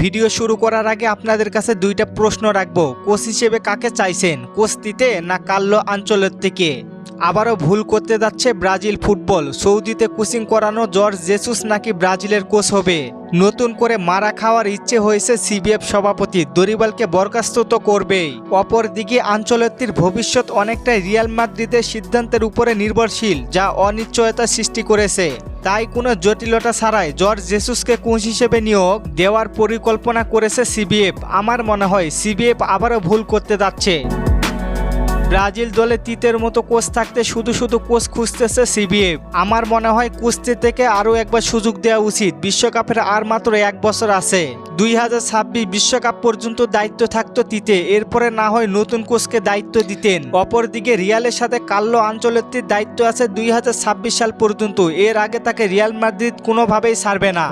Video শুরু করার আগে আপনাদের কাছে দুইটা প্রশ্ন রাখব। কোচ হিসেবে কাকে চাইছেন? কোচ দিতে না কাল্লো আঞ্চলের থেকে আবারও ভুল করতে যাচ্ছে ব্রাজিল ফুটবল। সৌদিতে কোচিং করানো জর্জ জেসুস নাকি ব্রাজিলের কোচ হবে? নতুন করে মারা খাওয়ার ইচ্ছে হয়েছে সিবিএফ সভাপতি। দরিবালকে বরখাস্ত তো করবেই। অপরদিকে আঞ্চলত্তির ভবিষ্যৎ অনেকটাই রিয়াল মাদ্রিদের সিদ্ধান্তের উপরে নির্ভরশীল, যা অনিশ্চয়তা সৃষ্টি করেছে। তাই কোনো জটিলতা ছাড়াই জর্জ জেসুসকে কোচ হিসেবে নিয়োগ দেওয়ার পরিকল্পনা করেছে সিবিএফ। আমার মনে হয় সিবিএফ আবারও ভুল করতে যাচ্ছে। ব্রাজিল দলে তিতের মতো কোচ থাকতে শুধু শুধু কোচ খুঁজতেছে সিবিএফ। আমার মনে হয় কুস্তি থেকে আরও একবার সুযোগ দেওয়া উচিত। বিশ্বকাপের আর মাত্র এক বছর আছে। দুই হাজার ছাব্বিশ বিশ্বকাপ পর্যন্ত দায়িত্ব থাকতো তিতে। এরপরে না হয় নতুন কোচকে দায়িত্ব দিতেন। অপরদিকে রিয়ালের সাথে কাল্লো আঞ্চলতির দায়িত্ব আছে দুই হাজার ছাব্বিশ সাল পর্যন্ত। এর আগে তাকে রিয়াল মাদ্রিদ কোনোভাবেই ছাড়বে না।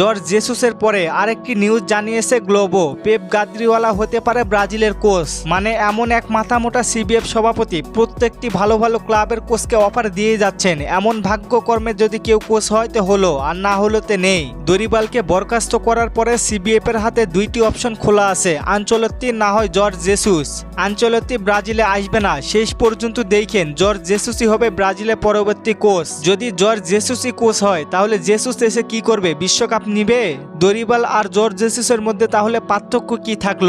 জর্জ জেসুসের পরে আরেকটি নিউজ জানিয়েছে গ্লোবো, পেপ গাদ্রিওয়ালা হতে পারে ব্রাজিলের কোচ। মানে এমন এক মাথামোটা সিবিএফ সভাপতি প্রত্যেকটি ভালো ভালো ক্লাবের কোচকে অফার দিয়ে যাচ্ছেন। এমন ভাগ্যকর্মে যদি কেউ কোচ হয় তো হলো, আর না হলো তে নেই। দরিবালকে বরখাস্ত করার পরে সিবিএফ এর হাতে দুইটি অপশন খোলা আছে। আঞ্চলত্তি না হয় জর্জ জেসুস। আঞ্চলত্তি ব্রাজিলে আসবে না। শেষ পর্যন্ত দেখেন, জর্জ জেসুসই হবে ব্রাজিলের পরবর্তী কোচ। যদি জর্জ জেসুসই কোচ হয়, তাহলে জেসুস এসে কি করবে? বিশ্বকাপ নিবে। দরিবাল আর জর্জেসিসের মধ্যে তাহলে পার্থক্য কি থাকল?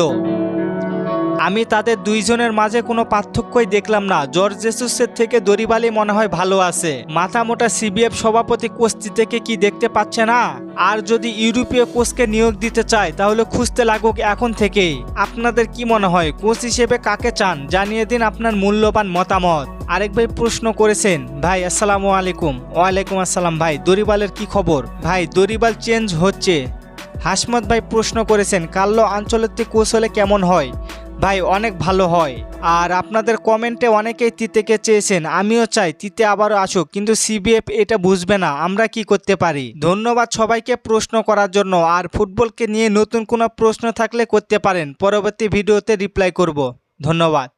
আমি তাদের দুইজনের মাঝে কোনো পার্থক্যই দেখলাম না। জর্জ জেসুসের থেকে দরিবালই মনে হয় ভালো আছে। মাথা মোটা সিবিএফ সভাপতি কোচটি থেকে কি দেখতে পাচ্ছে না? আর যদি ইউরোপীয় কোচকে নিয়োগ দিতে চায়, তাহলে খুঁজতে লাগুক এখন থেকেই। আপনাদের কি মনে হয়, কোচ হিসেবে কাকে চান? জানিয়ে দিন আপনার মূল্যবান মতামত। আরেক ভাই প্রশ্ন করেছেন, ভাই, আসসালামু আলাইকুম। ওয়ালাইকুম আসসালাম ভাই দরিবালের কি খবর? ভাই দরিবাল চেঞ্জ হচ্ছে। হাসমত ভাই প্রশ্ন করেছেন কাল্লো আঞ্চলিক কোচ হলে কেমন হয়? ভাই, অনেক ভালো হয়। আর আপনাদের কমেন্টে অনেকেই তিতেকে চেয়েছেন, আমিও চাই, তিতে আবারও আসুক। কিন্তু সিবিএফ এটা বুঝবে না, আমরা কি করতে পারি? ধন্যবাদ সবাইকে প্রশ্ন করার জন্য। আর ফুটবলকে নিয়ে নতুন কোনো প্রশ্ন থাকলে করতে পারেন। পরবর্তী ভিডিওতে রিপ্লাই করব। ধন্যবাদ।